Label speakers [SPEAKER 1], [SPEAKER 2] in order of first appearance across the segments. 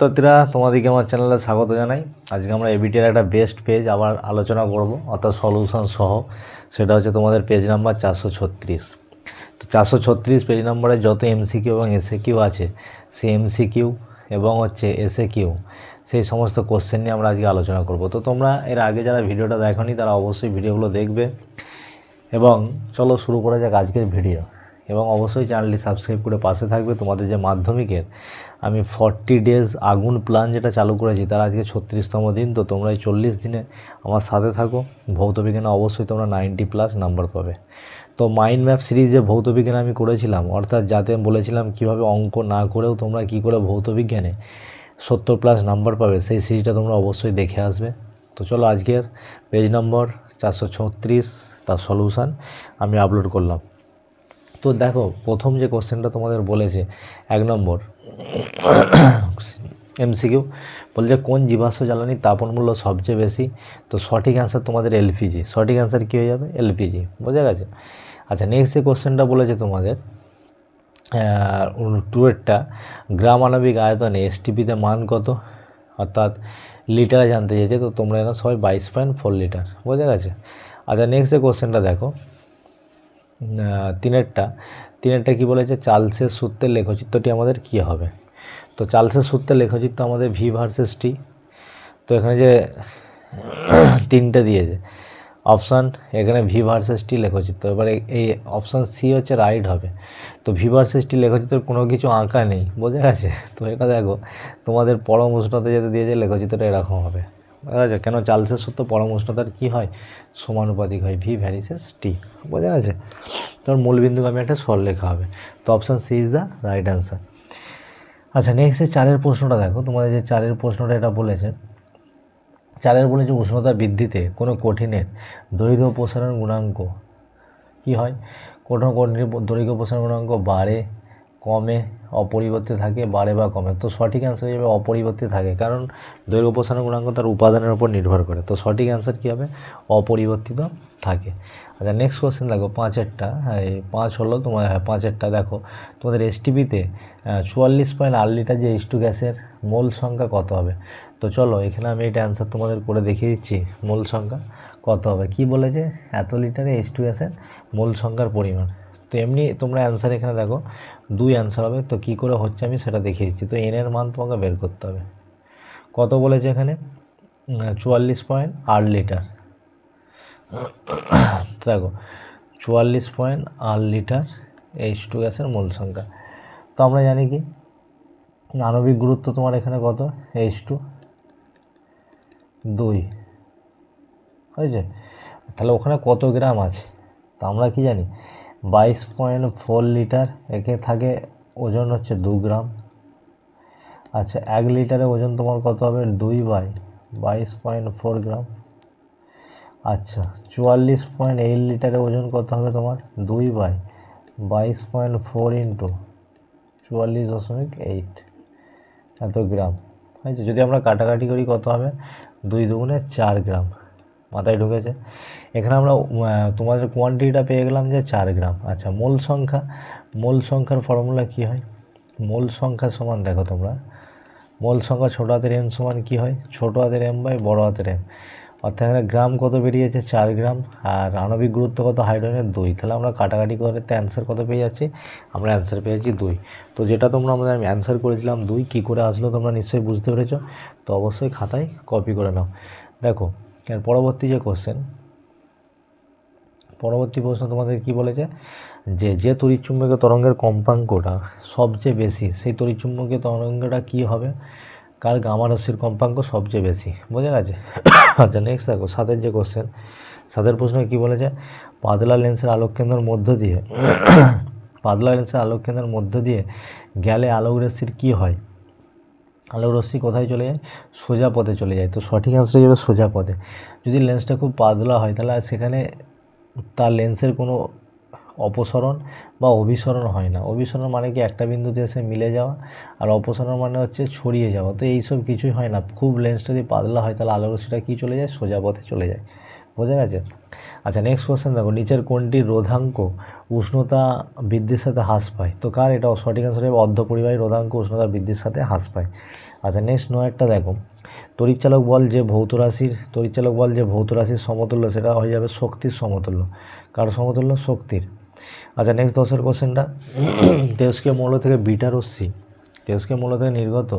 [SPEAKER 1] ছাত্রছাত্রীরা তোমাদেরকে আমার চ্যানেলে স্বাগত জানাই। আজকে আমরা এবিটির একটা বেস্ট পেজ আবার আলোচনা করব, অর্থাৎ সলিউশন সহ। সেটা হচ্ছে তোমাদের পেজ নাম্বার চারশো ছত্রিশ। তো চারশো ছত্রিশ পেজ নাম্বারে যত এমসিকিউ এবং এসএ কিউ আছে সেই এমসিকিউ এবং হচ্ছে এসএ কিউ সেই সমস্ত কোশ্চেন নিয়ে আমরা আজকে আলোচনা করব। তো তোমরা এর আগে যারা ভিডিওটা দেখোনি, তারা অবশ্যই ভিডিওগুলো দেখবে। এবং চলো শুরু করা যাক আজকের ভিডিও এবং অবশ্যই চ্যানেলটি সাবস্ক্রাইব করে পাশে থাকবে তোমাদের যে মাধ্যমিকের, আমি ফর্টি ডেজ আগুন প্ল্যান যেটা চালু করেছি তার আজকে ছত্রিশতম দিন, তো তোমরা এই চল্লিশ দিনে আমার সাথে থাকো। ভৌত বিজ্ঞানে অবশ্যই তোমরা নাইনটি প্লাস নাম্বার পাবে। তো মাইন্ড ম্যাপ সিরিজ যে ভৌত বিজ্ঞানে আমি করেছিলাম, অর্থাৎ যাতে বলেছিলাম কীভাবে অঙ্ক না করেও তোমরা কি করে ভৌত বিজ্ঞানে সত্তর প্লাস নাম্বার পাবে, সেই সিরিজটা তোমরা অবশ্যই দেখে আসবে। তো চলো আজকের পেজ নম্বর চারশো ছত্রিশ, তার সলিউশান আমি আপলোড করলাম। তো দেখো, প্রথম যে কোশ্চেনটা তোমাদের বলেছে, এক নম্বর এমসিকিউ বলছে, কোন জীবাশ্ম জ্বালানির তাপন মূল্য সবচেয়ে বেশি? তো সঠিক অ্যান্সার তোমাদের এলপিজি সঠিক অ্যান্সার কী হয়ে যাবে? এলপিজি বোঝা গেছে? আচ্ছা নেক্সট যে কোশ্চেনটা বলেছে তোমাদের টুয়েরটা গ্রাম আণবিক আয়তনে এসটিপিতে মান কত? অর্থাৎ লিটারে জানতে চেয়েছে, তো তোমরা এখানে সবাই বাইশ পয়েন্ট ফোর লিটার বোঝা গেছে? আচ্ছা নেক্সট যে কোশ্চেনটা দেখো তিনেরটা। তিনেরটা কি বলেছে? চার্লসের সূত্রের লেখচিত্রটি আমাদের কি হবে? তো চার্লসের সূত্রের লেখচিত্র আমাদের ভি ভার্সেস টি তো এখানে যে তিনটে দিয়েছে। অপশান এখানে ভি ভার্সেস টি লেখচিত্র। এবারে এই অপশান সি হচ্ছে রাইট হবে। তো ভি ভার্সেস টি লেখচিত্রের কোনো কিছু আঁকা নেই, বোঝা গেছে? তো এটা দেখো, তোমাদের পরম উষ্ণতা যেতে দিয়েছে, লেখচিত্রটা এরকম হবে। বোঝা গেছে কেন চার্লসের সূত্র পরম উষ্ণতার কী হয়? সমানুপাতিক হয় ভি ভ্যারিসেস টি বোঝা গেছে? তোর আমি একটা সর লেখা হবে। তো option C is the right answer আচ্ছা নেক্সট চারের প্রশ্নটা দেখো, তোমাদের যে চারের প্রশ্নটা এটা বলেছে, চারের বলেছে উষ্ণতা বৃদ্ধিতে কোনো কঠিনের দৈর্ঘ্য প্রসারণ গুণাঙ্ক কি হয়? কোনো কঠিনের দৈর্ঘ্য প্রসারণ গুণাঙ্ক বাড়ে কমে, অপরিবর্তিত থাকে, বাড়ে বা কমে। তো সঠিক অ্যান্সার হিসেবে অপরিবর্তিত থাকে, কারণ দৈর্ঘ্য প্রসারণ গুণাঙ্ক তার উপাদানের উপর নির্ভর করে। তো সঠিক অ্যান্সার কী হবে? অপরিবর্তিত থাকে। আচ্ছা নেক্সট কোশ্চেন দেখো, পাঁচেরটা হ্যাঁ পাঁচ হলো তোমার হ্যাঁ পাঁচেরটা দেখো। তোমাদের এসটিপিতে চুয়াল্লিশ পয়েন্ট আট লিটার যে এইচ টু গ্যাসের মোল সংখ্যা কত হবে? তো চলো, এখানে আমি এটা অ্যান্সার তোমাদের করে দেখিয়ে দিচ্ছি, মোল সংখ্যা কত হবে? কি বলেছে? এত লিটারে এস টু গ্যাসের মোল সংখ্যার পরিমাণ। তো এমনি তোমরা অ্যান্সার এখানে দেখো, দুই অ্যান্সার হবে, তো কী করে হচ্ছে আমি সেটা দেখিয়ে দিচ্ছি। তো এনের মান তোমাকে বের করতে হবে। কত বলেছে এখানে? চুয়াল্লিশ পয়েন্ট আট লিটার। দেখো, চুয়াল্লিশ পয়েন্ট আট লিটার এইচ টু গ্যাসের মূল সংখ্যা। তো আমরা জানি কি? আণবিক গুরুত্ব তোমার এখানে কত? এইচ টু দুই। হয়েছে? তাহলে ওখানে কত গ্রাম আছে? তা আমরা কি জানি? বাইশ পয়েন্ট ফোর লিটার, একে থাকে ওজন হচ্ছে দু গ্রাম। আচ্ছা এক লিটারে ওজন তোমার কত হবে? দুই বাই বাইশ পয়েন্ট ফোর গ্রাম। আচ্ছা চুয়াল্লিশ পয়েন্ট এইট লিটারে ওজন কত হবে তোমার? দুই বাই বাইশ পয়েন্ট ফোর ইন্টু চুয়াল্লিশ দশমিক এইট এত গ্রাম। হয়েছে যদি আমরা কাটাকাটি করি কত হবে? দুই দুগুণে চার গ্রাম। মাথায় ঢুকেছে। এখানে আমরা তোমাদের কোয়ান্টিটিটা পেয়ে গেলাম যে চার গ্রাম। আচ্ছা মোল সংখ্যা, মোল সংখ্যার ফর্মুলা কী হয়? মোল সংখ্যা সমান দেখো তোমরা। মোল সংখ্যা ছোটো হাতের এম সমান কী হয়? ছোটো হাতের এম বাই বড় হাতের এম অর্থাৎ এখানে গ্রাম কত বেরিয়েছে? চার গ্রাম। আর আণবিক গুরুত্ব কত? হাইড্রোজেনের দুই। তাহলে আমরা কাটাকাটি করে তো অ্যান্সার কত পেয়ে যাচ্ছি? আমরা অ্যান্সার পেয়ে যাচ্ছি দুই। তো যেটা তোমরা আমাদের, আমি অ্যান্সার করেছিলাম দুই। কী করে আসলো তোমরা নিশ্চয়ই বুঝতে পেরেছ? তো অবশ্যই খাতায় কপি করে নাও। দেখো এর পরবর্তী যে কোশ্চেন পরবর্তী প্রশ্ন তোমাদের কি বলেছে? যে যে তড়িৎচুম্বকীয় তরঙ্গের কম্পাঙ্কটা সবচেয়ে বেশি, সেই তড়িৎচুম্বকীয় তরঙ্গটা কি হবে? কার গামা রশ্মির কম্পাঙ্ক সবচেয়ে বেশি? বোঝা গেছে? আচ্ছা নেক্সট দেখো, সাতের যে কোশ্চেন সাতের প্রশ্ন কি বলেছে? পাতলা লেন্সের আলোক কেন্দ্রের মধ্য দিয়ে, পাতলা লেন্সের আলোক কেন্দ্রের মধ্য দিয়ে গেলে আলোক রশ্মির কী হয়? আলোক রশ্মি কোথায় চলে যায়? সোজা পথে চলে যায়। তো সঠিক অ্যান্সার যাবে সোজা পথে। যদি লেন্সটা খুব পাতলা হয়, তাহলে সেখানে তার লেন্সের কোনো অপসরণ বা অভিসরণ হয় না। অভিসরণ মানে কি? একটা বিন্দুতে এসে মিলে যাওয়া। আর অপসরণ মানে হচ্ছে ছড়িয়ে যাওয়া। তো এইসব কিছুই হয় না। খুব লেন্সটা যদি পাতলা হয়, তাহলে আলোক রশ্মিটা কী চলে যায়? সোজা পথে চলে যায়। বোঝা গেছে? আচ্ছা নেক্সট কোশ্চেন দেখো, নিচের কোনটি রোধাঙ্ক উষ্ণতা বৃদ্ধির সাথে হ্রাস পায়? তো কার এটা সঠিক অ্যান্সার হবে? অর্ধপরিবাহী রোধাঙ্ক উষ্ণতা বৃদ্ধির সাথে হ্রাস পায়। আচ্ছা নেক্সট নয় একটা দেখো। তড়িৎচালক বল যে ভৌত রাশির, তড়িৎচালক বল যে ভৌত রাশির সমতুল্য, সেটা হয়ে যাবে শক্তির সমতুল্য। কার সমতুল্য? শক্তির। আচ্ছা নেক্সট দশের কোশ্চেনটা তেজস্ক্রিয় মৌল থেকে বিটা রশ্মি। তেজস্ক্রিয় মৌল থেকে নির্গত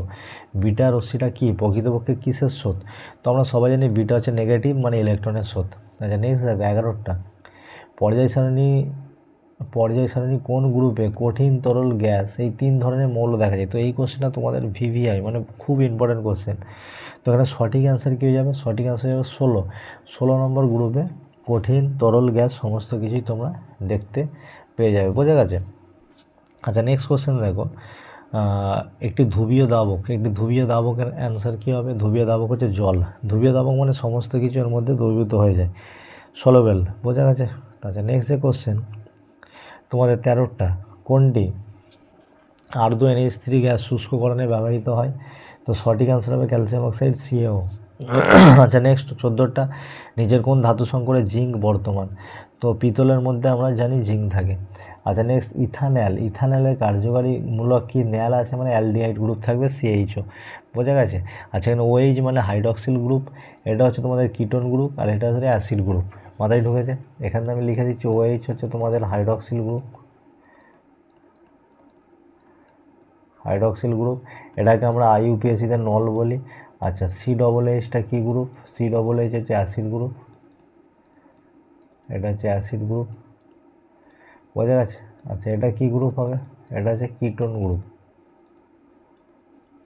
[SPEAKER 1] বিটা রশ্মিটা কী? প্রকৃতপক্ষে কিসের স্রোত? তো আমরা সবাই জানি বিটা হচ্ছে নেগেটিভ মানে ইলেকট্রনের স্রোত। আচ্ছা নেক্সট দেখো, এগারোটা। পর্যায় সারণী পর্যায় সারণী কোন গ্রুপে কঠিন তরল গ্যাস এই তিন ধরনের মৌল দেখা যায়। তো এই কোশ্চেনটা তোমাদের ভিভিআই মানে খুব ইম্পর্টেন্ট কোশ্চেন তো এখানে সঠিক অ্যান্সার কী হয়ে যাবে? সঠিক অ্যান্সার যাবে ষোলো। ষোলো নম্বর গ্রুপে কঠিন তরল গ্যাস সমস্ত কিছুই তোমরা দেখতে পেয়ে যাবে। বোঝা গেছে? আচ্ছা নেক্সট কোশ্চেন দেখো। একটি ধ্রুবীয় দাবক একটি ধ্রুবীয় দাবকের অ্যান্সার কী হবে? ধ্রুবীয় দাবক হচ্ছে জল। ধ্রুবীয় দাবক মানে সমস্ত কিছু এর মধ্যে দ্রবীভূত হয়ে যায়। সলোবেল বোঝা গেছে? আচ্ছা নেক্সট যে কোশ্চেন তোমাদের তেরোটা কোনটি? আর্দ্র এনএইচ থ্রি গ্যাস শুষ্ককরণে ব্যবহৃত হয়? তো সঠিক অ্যান্সার হবে ক্যালসিয়াম অক্সাইড সিএও আচ্ছা নেক্সট চোদ্দোটা নিজের কোন ধাতু সংকরে জিঙ্ক বর্তমান? তো পিতলের মধ্যে আমরা জানি জিঙ্ক থাকে। আচ্ছা নেক্সট ইথানল। ইথানলের কার্যকারী মূলক কি ন্যাল আছে? মানে অ্যালডিহাইড গ্রুপ থাকবে সিএইচও বোঝা গেছে? আচ্ছা এখানে ওএইচ মানে হাইড্রক্সিল গ্রুপ এটা হচ্ছে তোমাদের কিটোন গ্রুপ আর এটা হচ্ছে অ্যাসিড গ্রুপ মাথায় ঢুকেছে? এখানে আমি লিখে দিচ্ছি ওএইচ হচ্ছে তোমাদের হাইড্রক্সিল গ্রুপ হাইড্রক্সিল গ্রুপ এটাকে আমরা আইইউপিএসিতে নল বলি। আচ্ছা সি ডবল এইচটা কী গ্রুপ সি ডবল এইচ হচ্ছে অ্যাসিড গ্রুপ এটা হচ্ছে অ্যাসিড গ্রুপ বোঝা গেছে? আচ্ছা এটা কী গ্রুপ হবে? এটা হচ্ছে কিটোন গ্রুপ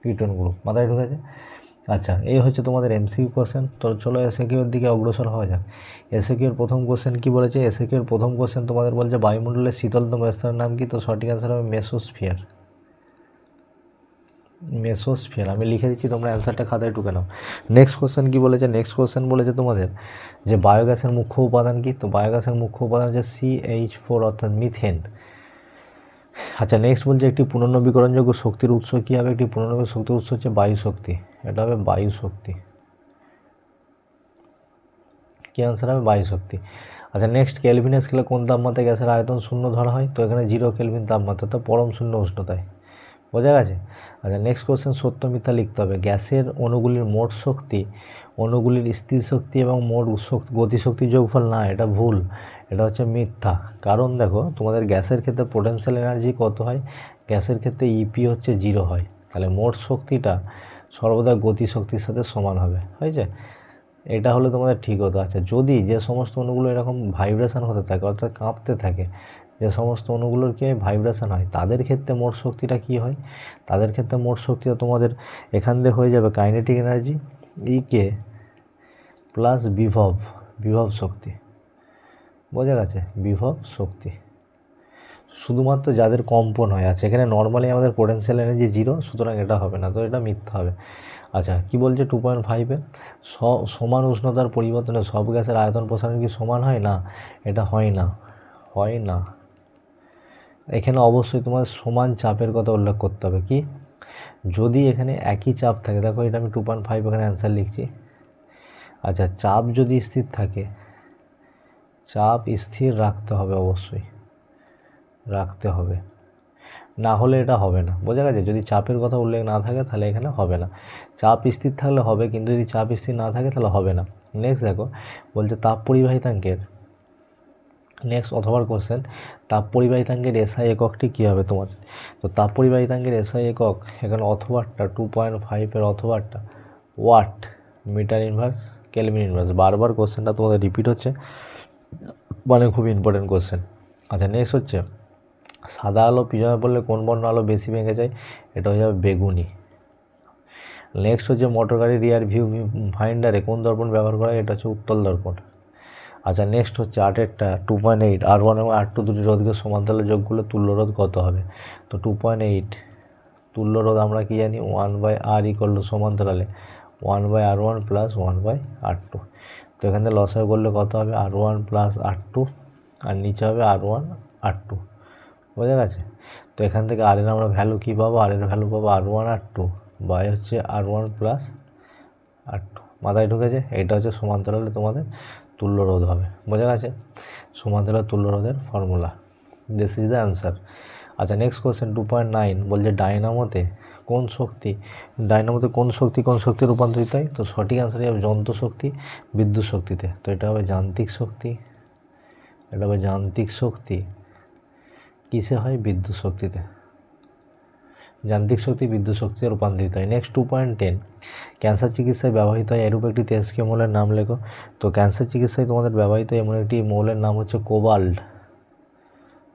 [SPEAKER 1] কিটোন গ্রুপ মাথায় ঢুকেছে? আচ্ছা এই হচ্ছে তোমাদের এমসিকিউ কোশ্চেন তো চলো এসএকিউর দিকে অগ্রসর হওয়া যাক। এসএকিউর প্রথম কোশ্চেন কি বলেছে? এসএকিউর প্রথম কোশ্চেন তোমাদের বলছে বায়ুমণ্ডলের শীতলতম স্তরের নাম কি? তো সঠিক অ্যান্সার হবে মেসোস্ফিয়ার মেসোস্ফিয়ার। আমি লিখে দিচ্ছি, তোমরা অ্যান্সারটা খাতায় টুকে নাও। নেক্সট কোশ্চেন কী বলেছে? নেক্সট কোশ্চেন বলেছে তোমাদের যে বায়োগ্যাসের মুখ্য উপাদান কি? তো বায়োগ্যাসের মুখ্য উপাদান হচ্ছে সি এইচ ফোর অর্থাৎ মিথেন আচ্ছা নেক্সট বলছে একটি পুনর্নবীকরণযোগ্য শক্তির উৎস কী হবে? একটি পুনর্নবীকরণ শক্তির উৎস হচ্ছে বায়ু শক্তি এটা হবে বায়ু শক্তি কী অ্যান্সার হবে? বায়ু শক্তি আচ্ছা নেক্সট কেলভিনের স্কেলে কোন তাপমাত্রায় গ্যাসের আয়তন শূন্য ধরা হয়? তো এখানে জিরো কেলভিন তাপমাত্রা, তো পরম শূন্য উষ্ণতায়। বোঝা গেছে? আচ্ছা নেক্সট কোশ্চেন সত্য, মিথ্যা লিখতে হবে। গ্যাসের অণুগুলির মোট শক্তি, অণুগুলির স্থির শক্তি এবং মোট শক্তি গতিশক্তির যোগফল না, এটা ভুল। এটা হচ্ছে মিথ্যা। কারণ দেখো, তোমাদের গ্যাসের ক্ষেত্রে পোটেনশিয়াল এনার্জি কত হয়? গ্যাসের ক্ষেত্রে ইপি হচ্ছে জিরো হয়। তাহলে মোট শক্তিটা সর্বদা গতিশক্তির সাথে সমান হবে। হয়েছে? এটা হলে তোমাদের ঠিক হতো। আচ্ছা যদি যে সমস্ত অণুগুলো এরকম ভাইব্রেশন হতে থাকে, অর্থাৎ কাঁপতে থাকে যে সমস্ত অণুগুলোর কি হয় ভাইব্রেশন হয়? তাদের ক্ষেত্রে মোট শক্তিটা কি হয়? তাদের ক্ষেত্রে মোট শক্তিটা তোমাদের এখান দিয়ে হয়ে যাবে কাইনেটিক এনার্জি ইকে প্লাস বিভব বিভব শক্তি। বোঝা গেছে? বিভব শক্তি। শুধুমাত্র যাদের কম্পন হয় আচ্ছা এখানে নর্মালি আমাদের পোটেন্সিয়াল এনার্জি জিরো সুতরাং এটা হবে না, তো এটা মিথ্যা হবে। আচ্ছা কি বলছে টু পয়েন্ট ফাইভে সমান উষ্ণতার পরিবর্তনে সব গ্যাসের আয়তন প্রসারণ কি সমান হয়? না, এটা হয় না হয় না। এখানে অবশ্যই তোমার সমান চাপের কথা উল্লেখ করতে হবে কি? যদি এখানে একই চাপ থাকে, দেখো এটা আমি টু পয়েন্ট ফাইভ এখানে অ্যান্সার লিখছি। আচ্ছা চাপ যদি স্থির থাকে, চাপ স্থির রাখতে হবে অবশ্যই। রাখতে হবে। না হলে এটা হবে না। বোঝা গেছে? যদি চাপের কথা উল্লেখ না থাকে, তাহলে এখানে হবে না। চাপ স্থির থাকলে হবে, কিন্তু যদি চাপ স্থির না থাকে, তাহলে হবে না। নেক্সট দেখো, বলছে তাপ পরিবাহিতাঙ্কের নেক্সট অথবার কোশ্চেন তাপ পরিবাহিতাঙ্কের এসআই এককটি কী হবে তোমার তো তাপ পরিবাহিতাঙ্কের এসআই একক এখানে অথবারটা টু পয়েন্ট ফাইভের অথবারটা watt metre inverse kelvin inverse বারবার কোশ্চেনটা তোমাদের রিপিট হচ্ছে মানে খুব ইম্পর্টেন্ট কোশ্চেন আচ্ছা নেক্সট হচ্ছে, সাদা আলো পিছনে পড়লে কোন বর্ণ আলো বেশি ভেঙে যায়? এটা হয়ে যাবে বেগুনি। নেক্সট হচ্ছে মোটর গাড়ির রিয়ার ভিউ ফাইন্ডারে কোন দর্পণ ব্যবহার করা হয়? এটা হচ্ছে উত্তল দর্পণ। আচ্ছা নেক্সট হচ্ছে আটেরটা two point eight R one এবং আর টু দুটি রোধকে সমান্তরালে যোগ করলে তুল্য রোধ কত হবে? তো টু পয়েন্ট এইট তুল্য রোধ আমরা কি জানি? ওয়ান বাই আর ইকল সমান্তরালে one by R one plus one by R two তো এখান থেকে লসায় করলে কত হবে? আর ওয়ান প্লাস আর টু আর নিচে হবে আর ওয়ান আর টু বোঝা গেছে? তো এখান থেকে আর এর আমরা ভ্যালু কী পাবো? আর এর ভ্যালু পাবো R one R two by হচ্ছে R one plus R two মাথায় ঢুকেছে? এটা হচ্ছে সমান্তরালে তোমাদের তুল্য রোধ হবে বোঝা গেছে? সমান্তরাল তুল্য রোধের formula this is the answer আচ্ছা next question two point nine বলছে ডায়নামোতে কোন শক্তি, ডায়নামোতে কোন শক্তি কোন শক্তি রূপান্তরিত হয়? তো সঠিক অ্যান্সার হবে যন্ত্র শক্তি, বিদ্যুৎ শক্তিতে। তো এটা হবে যান্ত্রিক শক্তি। এটা হবে যান্ত্রিক শক্তি। কিসে হয়? বিদ্যুৎ শক্তিতে। যান্ত্রিক শক্তি বিদ্যুৎ শক্তিতে রূপান্তরিত হয়। Next two point ten cancer চিকিৎসায় ব্যবহৃত হয়, এরূপ একটি তেজস্ক্রিয় মৌলের নাম লেখো। তো ক্যান্সার চিকিৎসায় তোমাদের ব্যবহৃত এমন একটি মৌলের নাম হচ্ছে cobalt.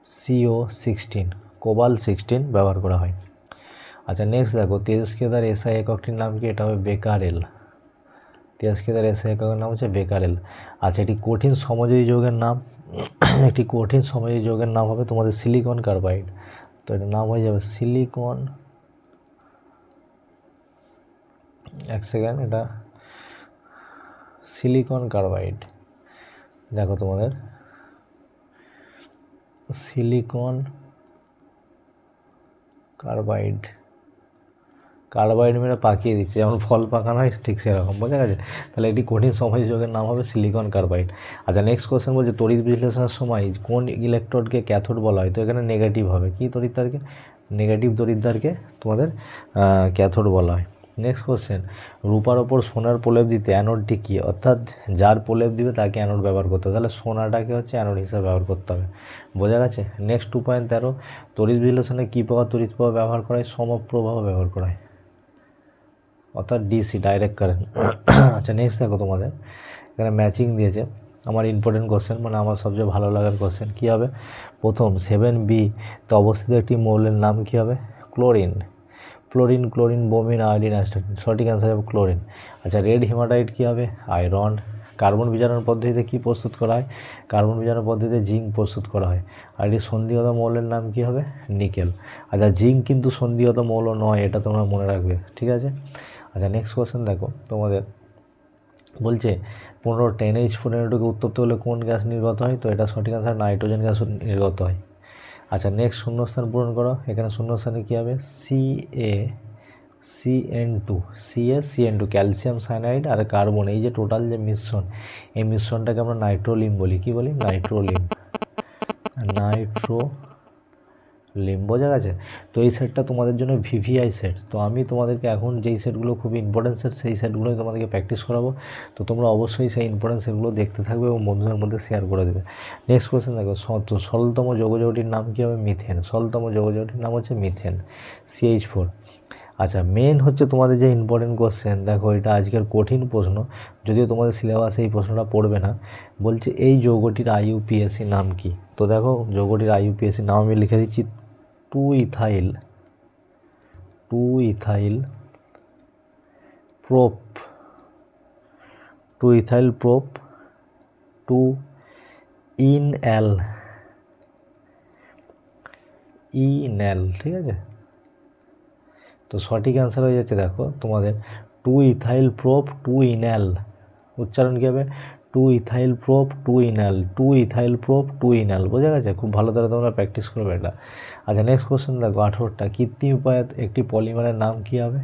[SPEAKER 1] CO sixteen cobalt sixteen ব্যবহার করা হয়। আচ্ছা নেক্সট দেখো, তেজস্ক্রিয়তার এসআই এককটির নাম কি? এটা হবে বেকারেল। তেজস্ক্রিয়তার এসআই এককের নাম হচ্ছে বেকারেল। আচ্ছা এটি কঠিন সমযোজী যৌগের নাম। একটি কঠিন সমযোজী যৌগের নাম হবে তোমাদের সিলিকন কার্বাইড তো এটার নাম হয়ে যাবে সিলিকন এক সেকেন্ড এটা সিলিকন কার্বাইড দেখো তোমাদের। সিলিকন কার্বাইড কার্বাইড মেরে পাকিয়ে দিচ্ছে, যেমন ফল পাকানো হয় ঠিক সেরকম, বোঝা গেছে? তাহলে এটি কঠিন সমযোগের নাম হবে সিলিকন কার্বাইড আচ্ছা নেক্সট কোশ্চেন বলছে, তড়িৎ বিশ্লেষণের সময় কোন ইলেকট্রোডকে ক্যাথোড বলা হয়? তো এখানে নেগেটিভ হবে। কি তড়িৎদ্বারকে? নেগেটিভ তড়িৎদ্বারকে তোমাদের ক্যাথোড বলা হয়। নেক্সট কোশ্চেন রূপার ওপর সোনার প্রলেপ দিতে অ্যানোডটি কী? অর্থাৎ যার প্রলেপ দিবে তাকে অ্যানোড ব্যবহার করতে হবে। তাহলে সোনাটাকে হচ্ছে অ্যানোড হিসাবে ব্যবহার করতে হবে। বোঝা গেছে? নেক্সট টু পয়েন্ট তেরো। তড়িৎ বিশ্লেষণে কী প্রকার তড়িৎ প্রবাহ ব্যবহার করা হয়? সমপ্রবাহ ব্যবহার করা হয়। অর্থাৎ ডিসি ডাইরেক্ট কারেন্ট আচ্ছা নেক্সট দেখো তোমাদের। এখানে ম্যাচিং দিয়েছে। আমার ইম্পর্টেন্ট কোশ্চেন মানে আমার সবচেয়ে ভালো লাগার কোশ্চেন কী হবে? প্রথম সেভেন বি তো অবস্থিত একটি মৌলের নাম কী হবে? Chlorine chlorine chlorine bromine iodine astatine সঠিক অ্যান্সার হবে ক্লোরিন আচ্ছা রেড হিমাটাইট কী হবে? আয়রন কার্বন বিজারণ পদ্ধতিতে কী প্রস্তুত করা হয়? কার্বন বিজারণ পদ্ধতিতে জিঙ্ক প্রস্তুত করা হয়। আর এটি সন্ধিগত মৌলের নাম কী হবে? নিকেল আচ্ছা জিঙ্ক কিন্তু সন্ধিগত মৌল নয়, এটা তোমরা মনে রাখবে, ঠিক আছে? আচ্ছা নেক্সট কোয়েশ্চেন দেখো, তোমাদের। বলছে, পনেরো টেন এইচ পনেরোটুকু উত্তপ্ত হলে কোন গ্যাস নির্গত হয়? তো এটা সঠিক অ্যান্সার নাইট্রোজেন গ্যাস নির্গত হয়। আচ্ছা নেক্সট শূন্যস্থান পূরণ করো। এখানে শূন্যস্থানে কী হবে? C A C N two C A C N two calcium cyanide R carbon এই যে টোটাল যে মিশ্রণ, এই মিশ্রণটাকে আমরা নাইট্রোলিম বলি। কি বলি? নাইট্রোলিম নাইট্রো লিম বোঝা গেছে তো এই সেটটা তোমাদের জন্য ভিভিআই সেট তো আমি তোমাদেরকে এখন যেই সেটগুলো খুব ইম্পর্টেন্ট সেট সেই সেটগুলোই তোমাদেরকে প্র্যাকটিস করাবো। তো তোমরা অবশ্যই সেই ইম্পর্টেন্ট সেটগুলো দেখতে থাকবে এবং বন্ধুদের মধ্যে শেয়ার করে দেবে। নেক্সট কোয়েশ্চেন দেখো তো সরলতম যৌগযৌগটির নাম কী হবে? মিথেন সরলতম যৌগযৌগটির নাম হচ্ছে মিথেন সিএইচ ফোর আচ্ছা মেন হচ্ছে তোমাদের যে ইম্পর্টেন্ট কোশ্চেন দেখো এটা আজকের কঠিন প্রশ্ন। যদিও তোমাদের সিলেবাসে এই প্রশ্নটা পড়বে না। বলছে এই যৌগটির আইইউপিএসসি নাম কি? তো দেখো, যৌগটির আইইউপিএসসি নাম আমি লিখে দিচ্ছি two ethyl two ethyl prop two ethyl prop two ynal ynal ঠিক আছে? তো সঠিক অ্যান্সার হয়ে যাচ্ছে দেখো তোমাদের two ethyl prop two ynal উচ্চারণ কী হবে? Two ethyl prop two ynal two ethyl prop two ynal বোঝা গেছে? খুব ভালো করে তোমরা প্র্যাকটিস করবে এটা আচ্ছা নেক্সট কোশ্চেন দেখো, আঠেরোটা। কৃত্রিম উপায়ে একটি পলিমারের নাম কী হবে?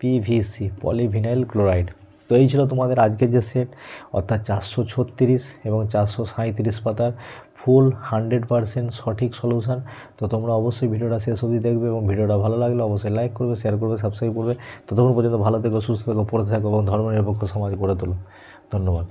[SPEAKER 1] পিভিসি পলিভিনাইল ক্লোরাইড তো এই ছিল তোমাদের আজকের যে সেট অর্থাৎ চারশো ছত্রিশ এবং চারশো সাঁইত্রিশ পাতার ফুল হান্ড্রেড পারসেন্ট সঠিক সলিউশন তো তোমরা অবশ্যই ভিডিওটা শেষ অবধি দেখবে এবং ভিডিওটা ভালো লাগলে অবশ্যই লাইক করবে শেয়ার করবে সাবস্ক্রাইব করবে। ততক্ষণ পর্যন্ত ভালো থেকো, সুস্থ থেকো পড়ে থাকো এবং ধর্মনিরপেক্ষ সমাজ গড়ে তোলো। ধন্যবাদ।